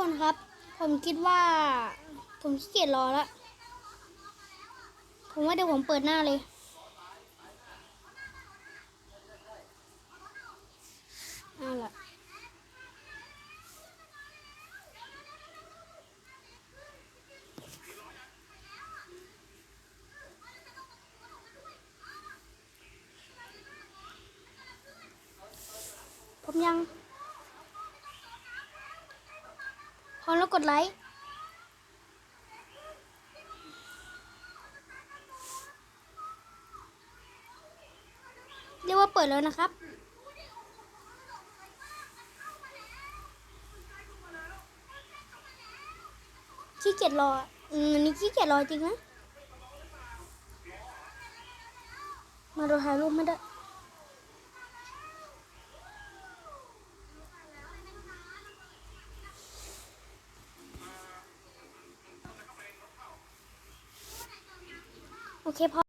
ครับ ผมคิดว่า ผมขี้เกียจรอแล้วผมว่าเดี๋ยวผมเปิดหน้าเลย เอาล่ะผมยัง พอแล้วกดไลค์เรียกว่าเปิดแล้วนะครับ ขี้เกียจรออืมนนี้ขี้เกียจรอจริงนะ มาดูถ่ายรูปไม่ได้ โอเคพอ